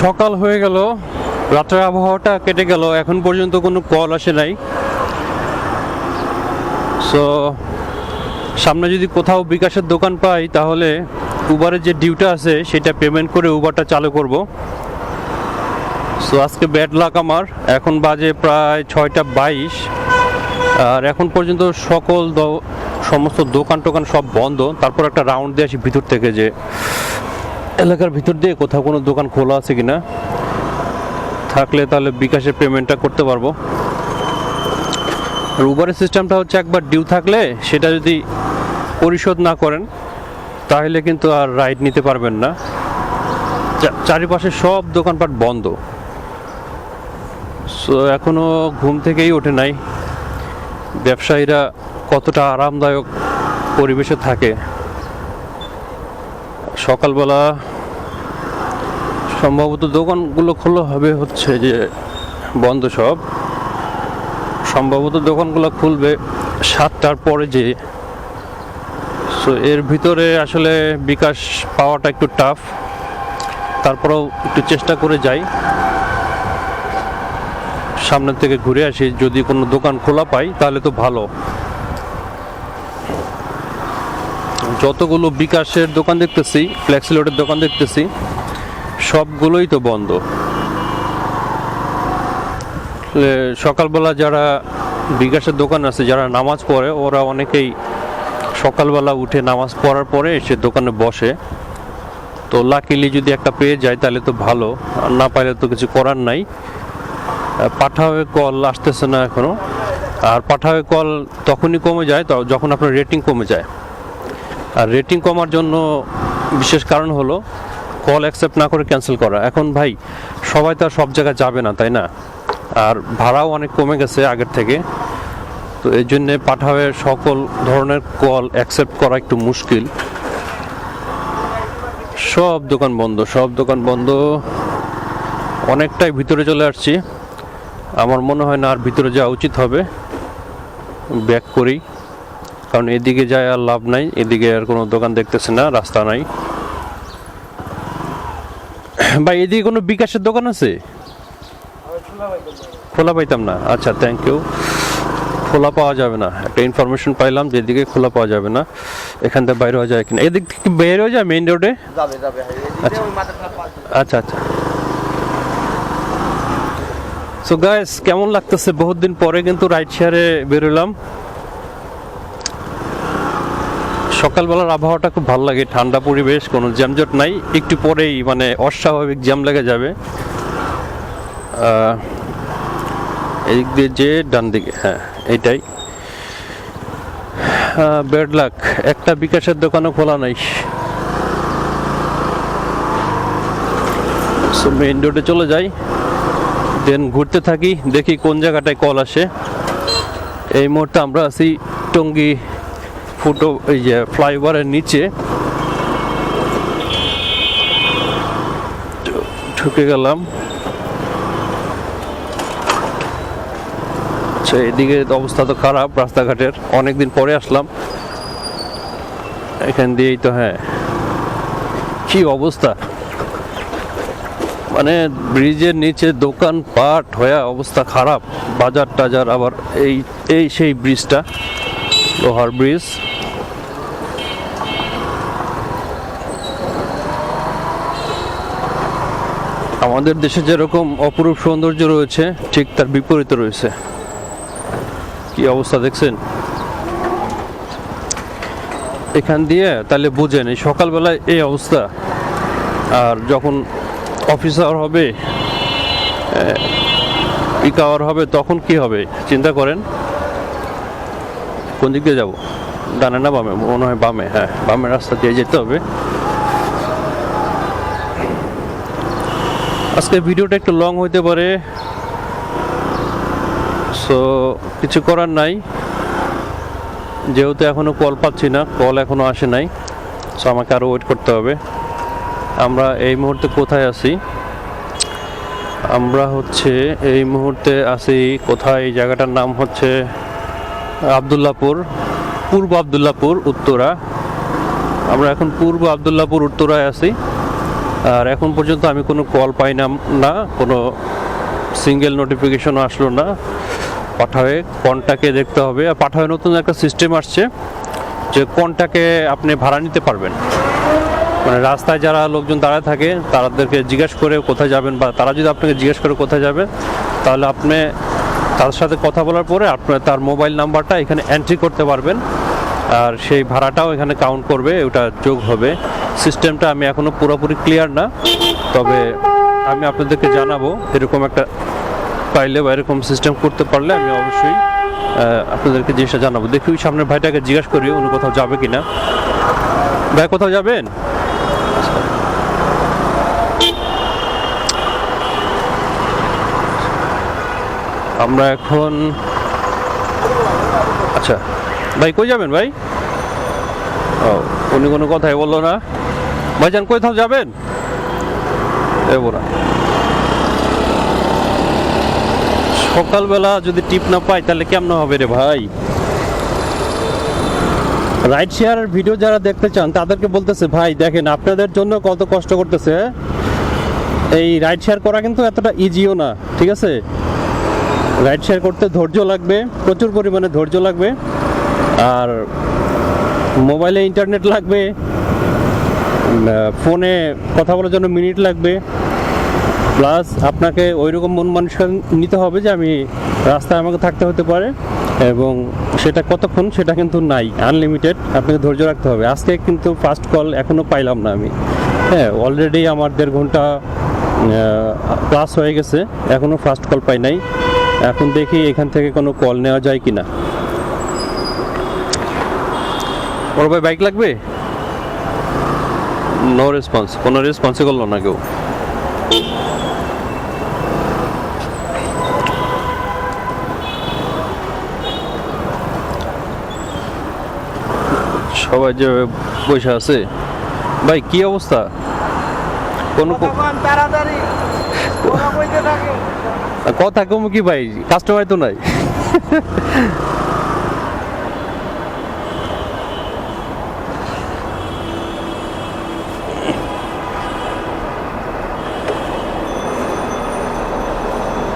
সকাল হয়ে গেল, রাতের আবহাওয়াটা কেটে গেল, এখন পর্যন্ত কোনো কল আসে নাই। সো সামনে যদি কোথাও বিকাশের দোকান পাই, তাহলে উবারের যে ডিউটা আছে, সেটা পেমেন্ট করে উবারটা চালু করব। সো আজকে ব্যাড লাক আমার। এখন বাজে প্রায় ছয়টা বাইশ। আর এখন পর্যন্ত সকল সমস্ত দোকান টোকান সব বন্ধ। তারপর একটা রাউন্ড দিয়ে আসি ভিতর থেকে যে এলাকার ভিতর দিয়ে কোথাও কোনো দোকান খোলা আছে কিনা? থাকলে তাহলে বিকাশের পেমেন্টটা করতে পারব। আর উবারের সিস্টেমটা হচ্ছে একবার ডিউ থাকলে সেটা যদি পরিশোধ না করেন, তাহলে কিন্তু আর রাইড নিতে পারবেন না। চারিপাশে সব দোকানপাট বন্ধ। সো এখনও ঘুম থেকেই ওঠে নাই। ব্যবসায়ীরা কতটা আরামদায়ক পরিবেশে থাকে। সকালবেলা সম্ভবত দোকানগুলো খোলা হবে হচ্ছে যে বন্ধ সব। সম্ভবত দোকানগুলো খুলবে সাতটার পরে যে। সো এর ভিতরে আসলে বিকাশ পাওয়াটা একটু টাফ তারপরেও একটু চেষ্টা করে যাই। সামনের থেকে ঘুরে আসি। যদি কোনো দোকান খোলা পাই, তাহলে তো ভালো। যতগুলো বিকাশের দোকান দেখতেছি, ফ্লেক্সিলোডের দোকান দেখতেছি, সবগুলোই তো বন্ধ। সকালবেলা যারা বিকাশের দোকান আছে, যারা নামাজ পড়ে, ওরা অনেকেই সকালবেলা উঠে নামাজ পড়ার পরে এসে দোকানে বসে। তো লাকিলি যদি একটা পেয়ে যায়, তাহলে তো ভালো। আর না পাইলে তো কিছু করার নাই। পাঠাওয়ে কল আসতেছে না এখনও। আর পাঠাওয়ে কল তখনই কমে যায় যখন আপনার রেটিং কমে যায়। আর রেটিং কমার জন্য বিশেষ কারণ হলো কল অ্যাকসেপ্ট না করে ক্যান্সেল করা। এখন ভাই, সবাই তো আর সব জায়গায় যাবে না, তাই না? আর ভাড়াও অনেক কমে গেছে আগের থেকে। তো এই জন্যে পাঠাবে সকল ধরনের কল অ্যাকসেপ্ট করা একটু মুশকিল। সব দোকান বন্ধ, সব দোকান বন্ধ। অনেকটাই ভিতরে চলে আসছি। আমার মনে হয় না আর ভিতরে যাওয়া উচিত হবে। ব্যাক করি। কারণ এদিকে যায় আর লাভ নাই এদিকে আর কোনো দোকান দেখতেছে না রাস্তা নাই। ভাই এদিকে কোনো বিকাশের দোকান আছে? খোলা পাইতাম না। আচ্ছা থ্যাংক ইউ খোলা পাওয়া যাবে না। একটা ইনফরমেশন পাইলাম যে এদিকে খোলা পাওয়া যাবে না। এখান থেকে বাইরে হওয়া যায় কিনা। এদিক থেকে বের হয়ে যায় মেইন রোডে যাবে আচ্ছা। আচ্ছা আচ্ছা। সো গাইস কেমন লাগতেছে? বহুত দিন পরে কিন্তু রাইড শেয়ারে বেরোলাম। সকালবেলার আবহাওয়াটা খুব ভালো লাগে, ঠান্ডা পরিবেশ, কোনো জ্যামজট নাই। একটু পরেই মানে অস্বাভাবিক জ্যাম লেগে যাবে। এদিক দিয়ে যে ডান দিকে হ্যাঁ এইটাই। বেড লাক একটা বিকাশের দোকানও খোলা নাই। মেইন রোডে চলে যাই দেন ঘুরতে থাকি, দেখি কোন জায়গাটায় কল আসে। এই মুহূর্তে আমরা আছি টঙ্গী ফুটো ফ্লাইওভারের নিচে ঢুকে গেলাম। আচ্ছা এদিকে অবস্থা তো খারাপ রাস্তাঘাটের। অনেকদিন পরে আসলাম। এখান দিয়েই তো হ্যাঁ। কি অবস্থা? মানে ব্রিজের নিচে দোকান পাট হয়ে অবস্থা খারাপ। বাজার টাজার আবার এই এই সেই ব্রিজটা। লোহার ব্রিজ। আমাদের দেশে যেরকম অপরূপ সৌন্দর্য রয়েছে, ঠিক তার বিপরীতে রয়েছে। কি অবস্থা দেখছেন? এখান দিয়ে তাহলে বুঝেন, এই সকালবেলায় এই অবস্থা। আর যখন অফিস আওয়ার হবে পিক আওয়ার হবে, তখন কি হবে? চিন্তা করেন। কোন দিক দিয়ে যাব? ডানে না বামে? মনে হয় বামে হ্যাঁ। বামের রাস্তা দিয়ে যেতে হবে। আজকে ভিডিওটা একটু লং হইতে পারে। সো কিছু করার নাই। যেহেতু এখনও কল পাচ্ছি না, কল এখনও আসে নাই। সো আমাকে আরও ওয়েট করতে হবে। আমরা এই মুহূর্তে কোথায় আছি? আমরা হচ্ছে এই মুহূর্তে আছি কোথায়? এই জায়গাটার নাম হচ্ছে আবদুল্লাপুর পূর্ব আবদুল্লাপুর উত্তরা। আমরা এখন পূর্ব আবদুল্লাপুর উত্তরায় আছি। আর এখন পর্যন্ত আমি কোনো কল পাইলাম না, কোনো সিঙ্গেল নোটিফিকেশনও আসলো না। পাঠাবে কোনটাকে দেখতে হবে। আর পাঠাবে নতুন একটা সিস্টেম আসছে, যে কোনটাকে আপনি ভাড়া নিতে পারবেন। মানে রাস্তায় যারা লোকজন দাঁড়ায় থাকে, তাদেরকে জিজ্ঞেস করে কোথায় যাবেন, বা তারা যদি আপনাকে জিজ্ঞেস করে কোথায় যাবে, তাহলে আপনি তার সাথে কথা বলার পরে আপনার তার মোবাইল নাম্বারটা এখানে এন্ট্রি করতে পারবেন। আর সেই ভাড়াটাও এখানে কাউন্ট করবে, ওটা যোগ হবে। সিস্টেমটা আমি এখনও পুরোপুরি ক্লিয়ার না, তবে আমি আপনাদেরকে জানাব এরকম একটা পাইলে বা এরকম সিস্টেম করতে পারলে আমি অবশ্যই আপনাদেরকে জিনিসটা জানাব। দেখি সামনের ভাইটাকে জিজ্ঞাসা করি উনি কোথাও যাবে কি না ভাই, কোথাও যাবেন? আমরা এখন আচ্ছা ভাই কই যাবেন ভাই? ও, উনি কোনো কথাই বলল না। ভাই ভাইজান কোথাও যাবেন? সকালবেলা যদি টিপ না পাই, তাহলে কেমন হবে রে ভাই? রাইড শেয়ার ভিডিও যারা দেখতে চান, তাদেরকে বলতেছে, ভাই, দেখেন, আপনাদের জন্য কত কষ্ট করতেছে হ্যাঁ? এই রাইড শেয়ার করা কিন্তু এতটা ইজিও না, ঠিক আছে? রাইড শেয়ার করতে ধৈর্য লাগবে, প্রচুর পরিমাণে ধৈর্য লাগবে, আর মোবাইলে ইন্টারনেট লাগবে ফোনে কথা বলার জন্য মিনিট লাগবে প্লাস আপনাকে ওই রকম মন মানসিকতা নিতে হবে যে আমি রাস্তায় আমাকে থাকতে হতে পারে, এবং সেটা কতক্ষণ সেটা কিন্তু নাই আনলিমিটেড আপনাকে ধৈর্য রাখতে হবে। আজকে কিন্তু ফার্স্ট কল এখনও পাইলাম না আমি। হ্যাঁ অলরেডি আমার দেড় ঘণ্টা ক্লাস হয়ে গেছে এখনও ফার্স্ট কল পাই নাই। এখন দেখি এখান থেকে কোনো কল নেওয়া যায় কি না ওর ভাই বাইক লাগবে? নো রেসপন্স কোনো রেসপন্সই করল না কেউ। সবাই যে বসে আছে। ভাই কি অবস্থা? কোন তাড়াতাড়ি। কথা কম কি ভাই? কাস্টমার তো নাই।